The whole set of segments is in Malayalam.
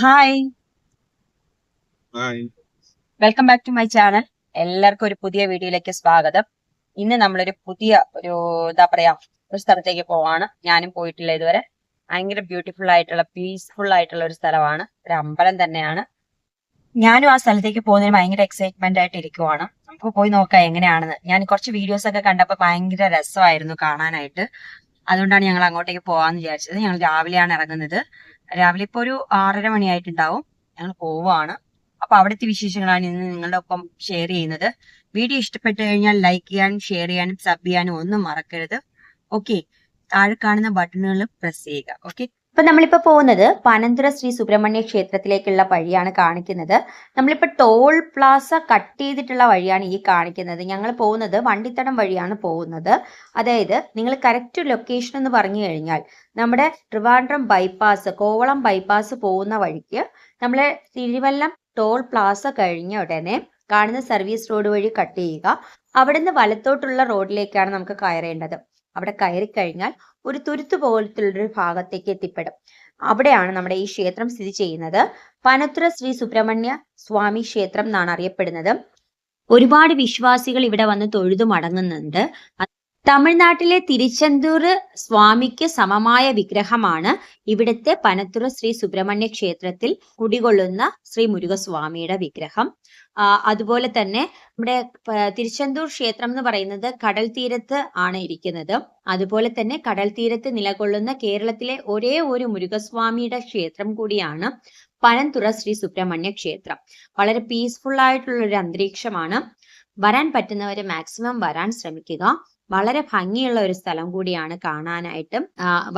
Hi welcome back to my channel എല്ലാവർക്കും ഒരു പുതിയ വീഡിയോയിലേക്ക് സ്വാഗതം. ഇന്ന് നമ്മളൊരു പുതിയ ഒരു എന്താ പറയാ ഒരു സ്ഥലത്തേക്ക് പോവാണ്. ഞാനും പോയിട്ടില്ല ഇതുവരെ. ഭയങ്കര ബ്യൂട്ടിഫുൾ ആയിട്ടുള്ള പീസ്ഫുൾ ആയിട്ടുള്ള ഒരു സ്ഥലമാണ്. ഒരു അമ്പലം തന്നെയാണ്. ഞാനും ആ സ്ഥലത്തേക്ക് പോകുന്നതിന് ഭയങ്കര എക്സൈറ്റ്മെന്റ് ആയിട്ട് ഇരിക്കുവാണ്. നമുക്ക് പോയി നോക്കാം എങ്ങനെയാണെന്ന്. ഞാൻ കുറച്ച് വീഡിയോസ് ഒക്കെ കണ്ടപ്പോൾ ഭയങ്കര രസമായിരുന്നു കാണാനായിട്ട്. അതുകൊണ്ടാണ് ഞങ്ങൾ അങ്ങോട്ടേക്ക് പോവാന്ന് വിചാരിച്ചത്. ഞങ്ങൾ രാവിലെയാണ് ഇറങ്ങുന്നത്. രാവിലെ ഇപ്പൊ ഒരു ആറര മണിയായിട്ടുണ്ടാവും. ഞങ്ങൾ പോവാണ്. അപ്പൊ അവിടുത്തെ വിശേഷങ്ങളാണ് ഇന്ന് നിങ്ങളുടെ ഒപ്പം ഷെയർ ചെയ്യുന്നത്. വീഡിയോ ഇഷ്ടപ്പെട്ടു കഴിഞ്ഞാൽ ലൈക്ക് ചെയ്യാനും ഷെയർ ചെയ്യാനും സബ് ചെയ്യാനും ഒന്നും മറക്കരുത്. ഓക്കെ താഴെ കാണുന്ന ബട്ടണുകൾ പ്രസ് ചെയ്യുക. ഓക്കെ ഇപ്പൊ നമ്മളിപ്പോ പോകുന്നത് പനന്തുര ശ്രീ സുബ്രഹ്മണ്യ ക്ഷേത്രത്തിലേക്കുള്ള വഴിയാണ് കാണിക്കുന്നത്. നമ്മളിപ്പോ ടോൾ പ്ലാസ കട്ട് ചെയ്തിട്ടുള്ള വഴിയാണ് ഈ കാണിക്കുന്നത്. ഞങ്ങൾ പോകുന്നത് വണ്ടിത്തടം വഴിയാണ് പോകുന്നത്. അതായത് നിങ്ങൾ കറക്റ്റ് ലൊക്കേഷൻ എന്ന് പറഞ്ഞു കഴിഞ്ഞാൽ നമ്മുടെ ട്രിവാൻഡ്രം ബൈപ്പാസ് കോവളം ബൈപ്പാസ് പോകുന്ന വഴിക്ക് നമ്മളെ തിരുവല്ലം ടോൾ പ്ലാസ കഴിഞ്ഞ ഉടനെ കാണുന്ന സർവീസ് റോഡ് വഴി കട്ട് ചെയ്യുക. അവിടുന്ന് വലത്തോട്ടുള്ള റോഡിലേക്കാണ് നമുക്ക് കയറേണ്ടത്. അവിടെ കയറി കഴിഞ്ഞാൽ ഒരു തുരുത്ത് പോലത്തുള്ളൊരു ഭാഗത്തേക്ക് എത്തിപ്പെടും. അവിടെയാണ് നമ്മുടെ ഈ ക്ഷേത്രം സ്ഥിതി ചെയ്യുന്നത്. പനത്തുര ശ്രീ സുബ്രഹ്മണ്യ സ്വാമി ക്ഷേത്രം എന്നാണ് അറിയപ്പെടുന്നത്. ഒരുപാട് വിശ്വാസികൾ ഇവിടെ വന്ന് തൊഴുതു മടങ്ങുന്നുണ്ട്. തമിഴ്നാട്ടിലെ തിരുച്ചെന്തൂർ സ്വാമിക്ക് സമമായ വിഗ്രഹമാണ് ഇവിടുത്തെ പനത്തുറ ശ്രീ സുബ്രഹ്മണ്യ ക്ഷേത്രത്തിൽ കുടികൊള്ളുന്ന ശ്രീ മുരുകസ്വാമിയുടെ വിഗ്രഹം. അതുപോലെ തന്നെ നമ്മുടെ തിരുച്ചെന്തൂർ ക്ഷേത്രം എന്ന് പറയുന്നത് കടൽ തീരത്ത് ആണ് ഇരിക്കുന്നത്. അതുപോലെ തന്നെ കടൽ തീരത്ത് നിലകൊള്ളുന്ന കേരളത്തിലെ ഒരേ ഒരു മുരുകസ്വാമിയുടെ ക്ഷേത്രം കൂടിയാണ് പനന്തുറ ശ്രീ സുബ്രഹ്മണ്യ ക്ഷേത്രം. വളരെ പീസ്ഫുൾ ആയിട്ടുള്ള ഒരു അന്തരീക്ഷമാണ്. വരാൻ പറ്റുന്നവരെ മാക്സിമം വരാൻ ശ്രമിക്കുക. വളരെ ഭംഗിയുള്ള ഒരു സ്ഥലം കൂടിയാണ് കാണാനായിട്ടും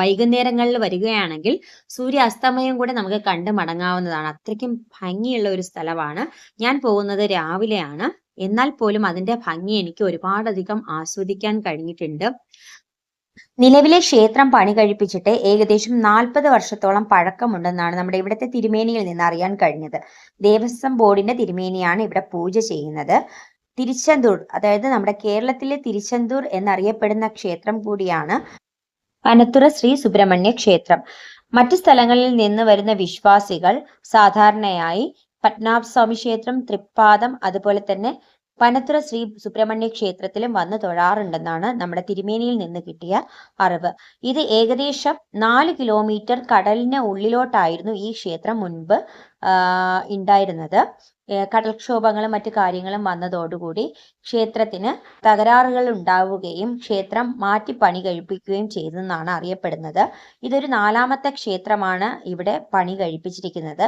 വൈകുന്നേരങ്ങളിൽ വരികയാണെങ്കിൽ സൂര്യ സൂര്യാസ്തമയം കൂടെ നമുക്ക് കണ്ടു മടങ്ങാവുന്നതാണ്. അത്രയ്ക്കും ഭംഗിയുള്ള ഒരു സ്ഥലമാണ്. ഞാൻ പോകുന്നത് രാവിലെയാണ്. എന്നാൽ പോലും അതിന്റെ ഭംഗി എനിക്ക് ഒരുപാടധികം ആസ്വദിക്കാൻ കഴിഞ്ഞിട്ടുണ്ട്. നിലവിലെ ക്ഷേത്രം പണി കഴിപ്പിച്ചിട്ട് ഏകദേശം നാൽപ്പത് വർഷത്തോളം പഴക്കമുണ്ടെന്നാണ് നമ്മുടെ ഇവിടുത്തെ തിരുമേനിയിൽ നിന്ന് അറിയാൻ കഴിഞ്ഞത്. ദേവസ്വം ബോർഡിന്റെ തിരുമേനിയാണ് ഇവിടെ പൂജ ചെയ്യുന്നത്. തിരുച്ചെന്തൂർ അതായത് നമ്മുടെ കേരളത്തിലെ തിരിച്ചന്തൂർ എന്നറിയപ്പെടുന്ന ക്ഷേത്രം കൂടിയാണ് പനത്തുറ ശ്രീ സുബ്രഹ്മണ്യ ക്ഷേത്രം. മറ്റു സ്ഥലങ്ങളിൽ നിന്ന് വരുന്ന വിശ്വാസികൾ സാധാരണയായി പത്മനാഭ സ്വാമി ക്ഷേത്രം തൃപ്പാദം അതുപോലെ തന്നെ പനത്തുറ ശ്രീ സുബ്രഹ്മണ്യ ക്ഷേത്രത്തിലും വന്ന് തൊഴാറുണ്ടെന്നാണ് നമ്മുടെ തിരുമേനിയിൽ നിന്ന് കിട്ടിയ അറിവ്. ഇത് ഏകദേശം നാല് കിലോമീറ്റർ കടലിന് ഉള്ളിലോട്ടായിരുന്നു ഈ ക്ഷേത്രം മുൻപ് ഉണ്ടായിരുന്നത്. കടൽക്ഷോഭങ്ങളും മറ്റു കാര്യങ്ങളും വന്നതോടുകൂടി ക്ഷേത്രത്തിന് തകരാറുകൾ ഉണ്ടാവുകയും ക്ഷേത്രം മാറ്റി പണി കഴിപ്പിക്കുകയും ചെയ്തെന്നാണ് അറിയപ്പെടുന്നത്. ഇതൊരു നാലാമത്തെ ക്ഷേത്രമാണ് ഇവിടെ പണി കഴിപ്പിച്ചിരിക്കുന്നത്.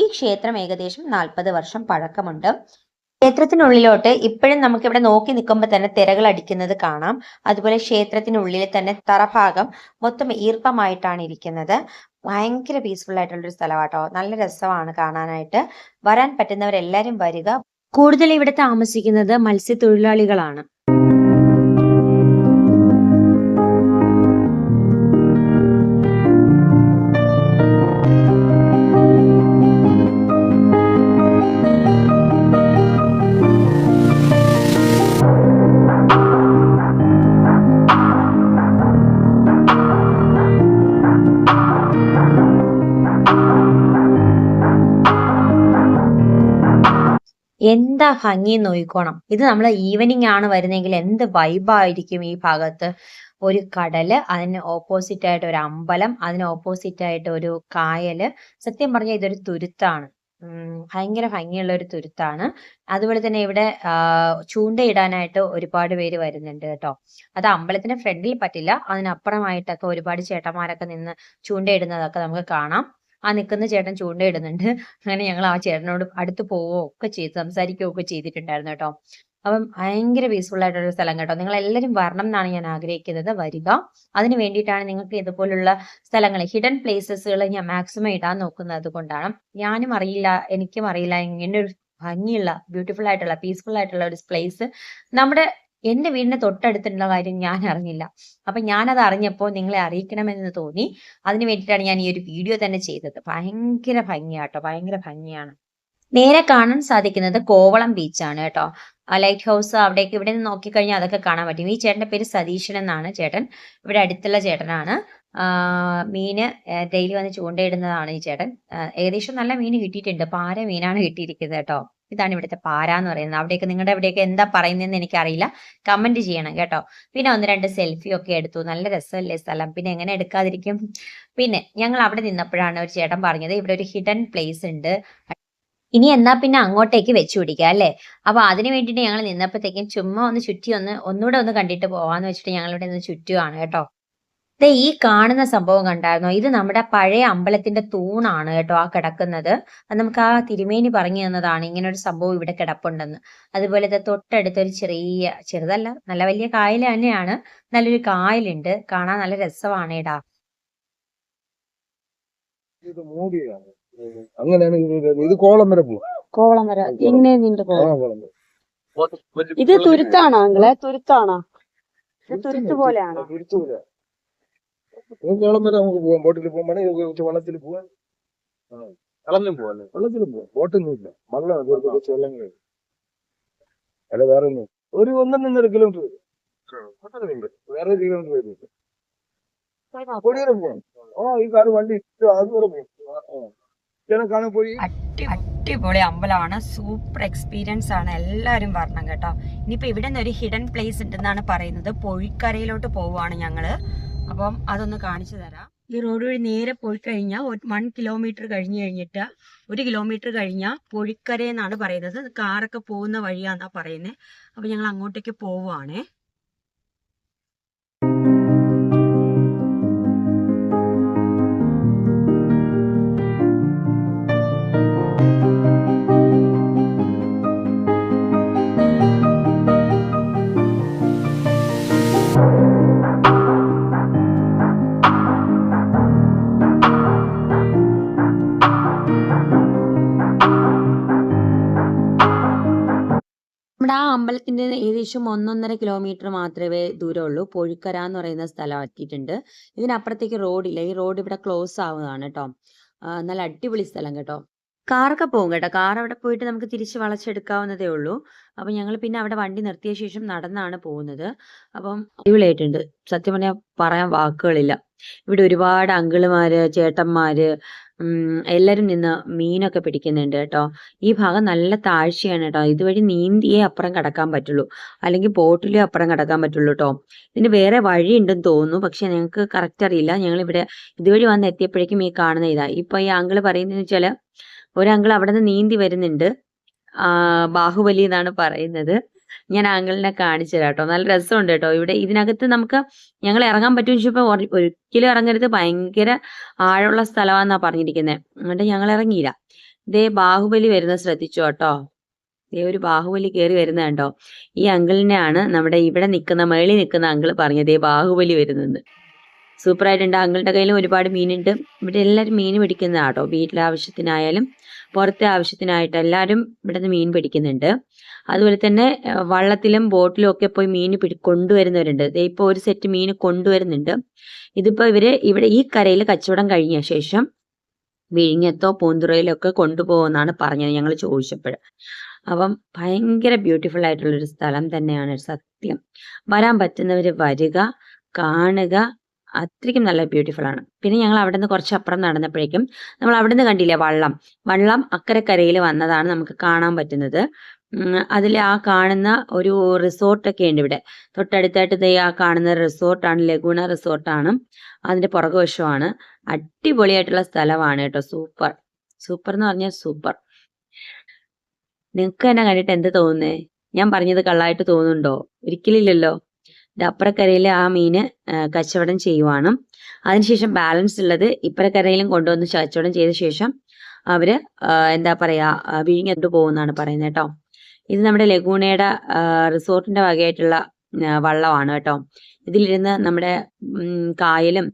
ഈ ക്ഷേത്രം ഏകദേശം നാൽപ്പത് വർഷം പഴക്കമുണ്ട്. ക്ഷേത്രത്തിനുള്ളിലോട്ട് ഇപ്പോഴും നമുക്ക് ഇവിടെ നോക്കി നിൽക്കുമ്പോൾ തന്നെ തിരകൾ അടിക്കുന്നത് കാണാം. അതുപോലെ ക്ഷേത്രത്തിനുള്ളിൽ തന്നെ തറഭാഗം മൊത്തം ഈർപ്പമായിട്ടാണ് ഇരിക്കുന്നത്. ഭയങ്കര പീസ്ഫുൾ ആയിട്ടുള്ള ഒരു സ്ഥലമാട്ടോ നല്ല രസമാണ് കാണാനായിട്ട്. വരാൻ പറ്റുന്നവരെല്ലാരും വരിക. കൂടുതൽ ഇവിടെ താമസിക്കുന്നത് മത്സ്യത്തൊഴിലാളികളാണ്. എന്താ ഭംഗി നോയിക്കോണം ഇത് നമ്മൾ ഈവനിങ് ആണ് വരുന്നെങ്കിൽ എന്ത് വൈബായിരിക്കും ഈ ഭാഗത്ത്? ഒരു കടൽ അതിന് ഓപ്പോസിറ്റ് ആയിട്ട് ഒരു അമ്പലം അതിന് ഓപ്പോസിറ്റ് ആയിട്ട് ഒരു കായൽ. സത്യം പറഞ്ഞാൽ ഇതൊരു തുരുത്താണ്. ഭയങ്കര ഭംഗിയുള്ള ഒരു തുരുത്താണ്. അതുപോലെ തന്നെ ഇവിടെ ചൂണ്ടയിടാനായിട്ട് ഒരുപാട് പേര് വരുന്നുണ്ട് കേട്ടോ. അത് അമ്പലത്തിന്റെ ഫ്രണ്ടിൽ പറ്റില്ല. അതിനപ്പുറമായിട്ടൊക്കെ ഒരുപാട് ചേട്ടന്മാരൊക്കെ നിന്ന് ചൂണ്ടയിടുന്നതൊക്കെ നമുക്ക് കാണാം. ആ നിൽക്കുന്ന ചേട്ടൻ ചൂണ്ടയിടുന്നുണ്ട്. അങ്ങനെ ഞങ്ങൾ ആ ചേട്ടനോട് അടുത്ത് പോവുകയോ ഒക്കെ ചെയ്ത് സംസാരിക്കുകയോ ഒക്കെ ചെയ്തിട്ടുണ്ടായിരുന്നു കേട്ടോ. അപ്പം ഭയങ്കര പീസ്ഫുൾ ആയിട്ടുള്ള ഒരു സ്ഥലം കേട്ടോ. നിങ്ങൾ എല്ലാവരും വരണം എന്നാണ് ഞാൻ ആഗ്രഹിക്കുന്നത്. വരിക. അതിന് വേണ്ടിയിട്ടാണ് നിങ്ങൾക്ക് ഇതുപോലുള്ള സ്ഥലങ്ങൾ ഹിഡൻ പ്ലേസസുകൾ ഞാൻ മാക്സിമം ഇടാൻ നോക്കുന്നത് കൊണ്ടാണ്. ഞാനും അറിയില്ല എനിക്കും അറിയില്ല. ഇങ്ങനെ ഒരു ഭംഗിയുള്ള ബ്യൂട്ടിഫുൾ ആയിട്ടുള്ള പീസ്ഫുൾ ആയിട്ടുള്ള ഒരു പ്ലേസ് നമ്മുടെ എന്റെ വീടിന്റെ തൊട്ടടുത്തുള്ള കാര്യം ഞാൻ അറിഞ്ഞില്ല അപ്പൊ ഞാനത് അറിഞ്ഞപ്പോൾ നിങ്ങളെ അറിയിക്കണമെന്ന് തോന്നി. അതിന് വേണ്ടിയിട്ടാണ് ഞാൻ ഈ ഒരു വീഡിയോ തന്നെ ചെയ്തത്. ഭയങ്കര ഭംഗിയാട്ടോ. ഭയങ്കര ഭംഗിയാണ്. നേരെ കാണാൻ സാധിക്കുന്നത് കോവളം ബീച്ചാണ് കേട്ടോ. ആ ലൈറ്റ് ഹൗസ് അവിടേക്ക് ഇവിടെ നിന്ന് നോക്കിക്കഴിഞ്ഞാൽ അതൊക്കെ കാണാൻ പറ്റും. ഈ ചേട്ടന്റെ പേര് സതീശൻ എന്നാണ് ചേട്ടൻ. ഇവിടെ അടുത്തുള്ള ചേട്ടനാണ്. മീന് ഡെയിലി വന്ന് ചൂണ്ടയിടുന്നതാണ് ഈ ചേട്ടൻ. ഏകദേശം നല്ല മീൻ കിട്ടിയിട്ടുണ്ട്. പാര മീനാണ് കിട്ടിയിരിക്കുന്നത് കേട്ടോ. ഇതാണ് ഇവിടുത്തെ പാര എന്ന് പറയുന്നത്. അവിടെയൊക്കെ നിങ്ങളുടെ അവിടെയൊക്കെ എന്താ പറയുന്നതെന്ന് എനിക്കറിയില്ല. കമന്റ് ചെയ്യണം കേട്ടോ. പിന്നെ ഒന്ന് രണ്ട് സെൽഫി ഒക്കെ എടുത്തു. നല്ല രസമല്ലേ സ്ഥലം. പിന്നെ എങ്ങനെ എടുക്കാതിരിക്കും? പിന്നെ ഞങ്ങൾ അവിടെ നിന്നപ്പോഴാണ് ഒരു ചേട്ടൻ പറഞ്ഞത് ഇവിടെ ഒരു ഹിഡൻ പ്ലേസ് ഉണ്ട്. ഇനി എന്നാ പിന്നെ അങ്ങോട്ടേക്ക് വെച്ചു പിടിക്കുക അല്ലേ? അപ്പൊ അതിന് വേണ്ടിയിട്ട് ഞങ്ങൾ നിന്നപ്പോഴത്തേക്കും ചുമ്മാ ഒന്ന് ചുറ്റി ഒന്ന് ഒന്നുകൂടെ ഒന്ന് കണ്ടിട്ട് പോവാന്ന് വെച്ചിട്ട് ഞങ്ങൾ ഇവിടെ നിന്ന് ചുറ്റുവാണ് കേട്ടോ. ഈ കാണുന്ന സംഭവം കണ്ടായിരുന്നോ? ഇത് നമ്മുടെ പഴയ അമ്പലത്തിന്റെ തൂണാണ് കേട്ടോ ആ കിടക്കുന്നത്. അത് നമുക്ക് ആ തിരുമേനി പറഞ്ഞു തന്നതാണ് ഇങ്ങനെ ഒരു സംഭവം ഇവിടെ കിടപ്പുണ്ടെന്ന്. അതുപോലെ ഇത് തൊട്ടടുത്തൊരു ചെറിയ ചെറുതല്ല നല്ല വലിയ കായൽ തന്നെയാണ്. നല്ലൊരു കായലുണ്ട്. കാണാൻ നല്ല രസമാണ് ഇടാ ഇത് മൂടിയാണ്. അങ്ങനെയാണ് ഇത് വരുന്നത്. ഇത് കോളം വരെ പോകും കോളം വരെ. ഇങ്ങനെ കോളം? ഇത് തുരുത്താണോ അങ്ങളെ? തുരുത്താണോ? ഇത് തുരുത്ത് പോലെയാണോ? തിരിച്ചുമില്ല കോളം വരെ നമുക്ക് പോവാം. ബോട്ടിൽ പോകുമ്പോൾ വള്ളത്തിൽ പോവാൻ കളഞ്ഞും പോവല്ലേ വെള്ളത്തിൽ പോവാം ബോട്ടൊന്നും ഇല്ല വെള്ളം അതുകൊണ്ട് കുറച്ച് വെള്ളം കഴിയും അല്ല വേറെ ഒന്നും ഒരു ഒന്നൊന്നര കിലോമീറ്റർ വരും. വേറെ ഒരു കിലോമീറ്റർ വരും കൊടിയേറെ പോവാം. ഓ ഈ കാറ് വണ്ടി അതുവരെ പോകും ജനം കാണാൻ പോയി. അടി അടിപൊളി അമ്പലമാണ്. സൂപ്പർ എക്സ്പീരിയൻസ് ആണ്. എല്ലാവരും വരണം കേട്ടോ. ഇനിയിപ്പോ ഇവിടെ നിന്ന് ഒരു ഹിഡൻ പ്ലേസ് ഉണ്ടെന്നാണ് പറയുന്നത്. പൊഴിക്കരയിലോട്ട് പോവുകയാണ് ഞങ്ങൾ. അപ്പം അതൊന്ന് കാണിച്ചു തരാം. ഈ റോഡ് വഴി നേരെ പോയി കഴിഞ്ഞാൽ വൺ കിലോമീറ്റർ കഴിഞ്ഞ് കഴിഞ്ഞിട്ട് ഒരു കിലോമീറ്റർ കഴിഞ്ഞാൽ പൊഴിക്കര എന്നാണ് പറയുന്നത്. കാറൊക്കെ പോകുന്ന വഴിയാന്നാ പറയുന്നത് അപ്പൊ ഞങ്ങൾ അങ്ങോട്ടേക്ക് പോവുകയാണേ നമ്മുടെ ആ അമ്പലത്തിന്റെ ഏകദേശം ഒന്നൊന്നര കിലോമീറ്റർ മാത്രമേ ദൂരമുള്ളൂ. പൊഴിക്കര എന്ന് പറയുന്ന സ്ഥലം എത്തിയിട്ടുണ്ട് ഇതിനപ്പുറത്തേക്ക് റോഡില്ല ഈ റോഡ് ഇവിടെ ക്ലോസ് ആവുന്നതാണ് കേട്ടോ. നല്ല അടിപൊളി സ്ഥലം കേട്ടോ. കാറൊക്കെ പോകും കേട്ടോ. കാർ അവിടെ പോയിട്ട് നമുക്ക് തിരിച്ച് വളച്ചെടുക്കാവുന്നതേ ഉള്ളൂ. അപ്പൊ ഞങ്ങൾ പിന്നെ അവിടെ വണ്ടി നിർത്തിയ ശേഷം നടന്നാണ് പോകുന്നത്. അപ്പം അടിപൊളിയായിട്ടുണ്ട്. സത്യം പറഞ്ഞാൽ പറയാൻ വാക്കുകളില്ല. ഇവിടെ ഒരുപാട് അങ്കിളുമാര് ചേട്ടന്മാര് ഉം, എല്ലാരും നിന്ന് മീനൊക്കെ പിടിക്കുന്നുണ്ട് കേട്ടോ. ഈ ഭാഗം നല്ല താഴ്ചയാണ് കേട്ടോ. ഇതുവഴി നീന്തിയേ അപ്പുറം കടക്കാൻ പറ്റുള്ളൂ. അല്ലെങ്കിൽ ബോട്ടിലേ അപ്പുറം കടക്കാൻ പറ്റുള്ളൂ കേട്ടോ. ഇതിന് വേറെ വഴിയുണ്ടെന്ന് തോന്നുന്നു. പക്ഷെ ഞങ്ങൾക്ക് കറക്റ്റ് അറിയില്ല. ഞങ്ങൾ ഇവിടെ ഇതുവഴി വന്ന് എത്തിയപ്പോഴേക്കും ഈ കാണുന്ന ഇതാ. ഇപ്പൊ ഈ അങ്കിൾ പറയുന്നതെന്ന് വെച്ചാൽ ഒരു അങ്കിൾ അവിടെ നിന്ന് നീന്തി വരുന്നുണ്ട്. ബാഹുബലി എന്നാണ് പറയുന്നത്. ഞാൻ ആങ്കിളിനെ കാണിച്ചു തരാം കേട്ടോ നല്ല രസമുണ്ട് കേട്ടോ ഇവിടെ ഇതിനകത്ത് നമുക്ക് ഞങ്ങൾ ഇറങ്ങാൻ പറ്റുമെന്ന് ചോദിച്ചപ്പോൾ ഒരി- ഒരിക്കലും ഇറങ്ങരുത്. ഭയങ്കര ആഴമുള്ള സ്ഥലമാന്നാ പറഞ്ഞിരിക്കുന്നത് എന്നിട്ട് ഞങ്ങൾ ഇറങ്ങിയില്ല. ദേ ബാഹുബലി വരുന്നത് ശ്രദ്ധിച്ചു കേട്ടോ ദേ ഒരു ബാഹുബലി കയറി വരുന്ന കണ്ടോ ഈ അങ്കിളിനെയാണ് നമ്മുടെ ഇവിടെ നിൽക്കുന്ന മേളിൽ നിൽക്കുന്ന അങ്കിൾ പറഞ്ഞത്. ദേ ബാഹുബലി വരുന്നത്. സൂപ്പർ ആയിട്ടുണ്ട് അങ്കിളുടെ കയ്യിലും ഒരുപാട് മീനുണ്ട്. ഇവിടെ എല്ലാവരും മീൻ പിടിക്കുന്നതാട്ടോ വീട്ടിലെ ആവശ്യത്തിനായാലും പുറത്തെ ആവശ്യത്തിനായിട്ട് എല്ലാവരും ഇവിടെ നിന്ന് മീൻ പിടിക്കുന്നുണ്ട്. അതുപോലെ തന്നെ വള്ളത്തിലും ബോട്ടിലും ഒക്കെ പോയി മീൻ പിടി കൊണ്ടുവരുന്നവരുണ്ട്. ഇപ്പോൾ ഒരു സെറ്റ് മീൻ കൊണ്ടുവരുന്നുണ്ട്. ഇതിപ്പോൾ ഇവർ ഇവിടെ ഈ കരയിൽ കച്ചവടം കഴിഞ്ഞ ശേഷം വിഴിഞ്ഞത്തോ പൂന്തുറയിലോ ഒക്കെ കൊണ്ടുപോകുമെന്നാണ് പറഞ്ഞത്. ഞങ്ങൾ ചോദിച്ചപ്പോൾ അപ്പം ഭയങ്കര ബ്യൂട്ടിഫുൾ ആയിട്ടുള്ള ഒരു സ്ഥലം തന്നെയാണ് സത്യം. വരാൻ പറ്റുന്നവർ വരിക കാണുക അത്രയ്ക്കും നല്ല ബ്യൂട്ടിഫുൾ ആണ്. പിന്നെ ഞങ്ങൾ അവിടെ നിന്ന് കുറച്ച് അപ്പുറം നടന്നപ്പോഴേക്കും നമ്മൾ അവിടെ നിന്ന് കണ്ടില്ലേ വള്ളം? വള്ളം അക്കരക്കരയിൽ വന്നതാണ് നമുക്ക് കാണാൻ പറ്റുന്നത്. അതിൽ ആ കാണുന്ന ഒരു റിസോർട്ടൊക്കെ ഉണ്ട് ഇവിടെ. തൊട്ടടുത്തായിട്ട് ആ കാണുന്ന റിസോർട്ടാണ് ലഗുണ റിസോർട്ടാണ് അതിന്റെ പുറകുവശമാണ്. അടിപൊളിയായിട്ടുള്ള സ്ഥലമാണ് കേട്ടോ. സൂപ്പർ സൂപ്പർ എന്ന് പറഞ്ഞാൽ സൂപ്പർ നിങ്ങൾക്ക് തന്നെ കണ്ടിട്ട് എന്ത് തോന്നുന്നേ? ഞാൻ പറഞ്ഞത് കള്ളായിട്ട് തോന്നുന്നുണ്ടോ? ഒരിക്കലില്ലല്ലോ. അപ്പുറക്കരയിലെ ആ മീന് കച്ചവടം ചെയ്യുവാണ്. അതിനുശേഷം ബാലൻസ് ഉള്ളത് ഇപ്പുറക്കരയിലും കൊണ്ടുവന്ന് കച്ചവടം ചെയ്ത ശേഷം അവർ എന്താ പറയാ ആ, വിഴിഞ്ഞത്ത് പോകുന്നാണ് പറയുന്നത് കേട്ടോ. ഇത് നമ്മുടെ ലഗൂണയുടെ റിസോർട്ടിന്റെ വകയായിട്ടുള്ള വള്ളമാണ് കേട്ടോ. ഇതിലിരുന്ന് നമ്മുടെ കായലും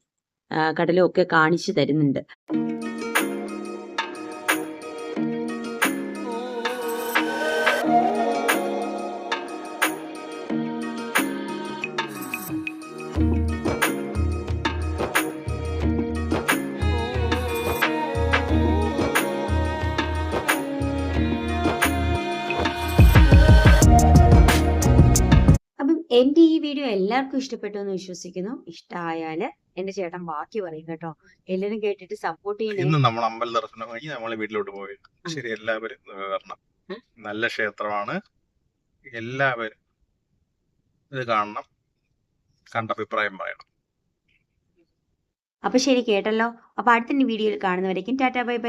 കടലും ഒക്കെ കാണിച്ചു തരുന്നുണ്ട്. വീഡിയോ എല്ലാവർക്കും ഇഷ്ടപ്പെട്ടു എന്ന് വിശ്വസിക്കുന്നു. ഇഷ്ടമായാൽ എന്റെ ചേട്ടൻ ബാക്കി പറയും കേട്ടോ. എല്ലാരും കേട്ടിട്ട് സപ്പോർട്ട് ചെയ്യണം. ഇന്ന് നമ്മൾ അമ്പല ദർശനം കഴിഞ്ഞ് നമ്മളെ വീട്ടിലോട്ട് പോയി. ശരി എല്ലാവരും വരണം. നല്ല ക്ഷേത്രമാണ്. എല്ലാവരും ഇത് കാണണം. കണ്ട അഭിപ്രായം പറയണം. അപ്പൊ ശരി കേട്ടല്ലോ. അപ്പൊ അടുത്ത വീഡിയോയിൽ കാണുന്നവരേക്കും ടാറ്റാ ബൈ ബൈ.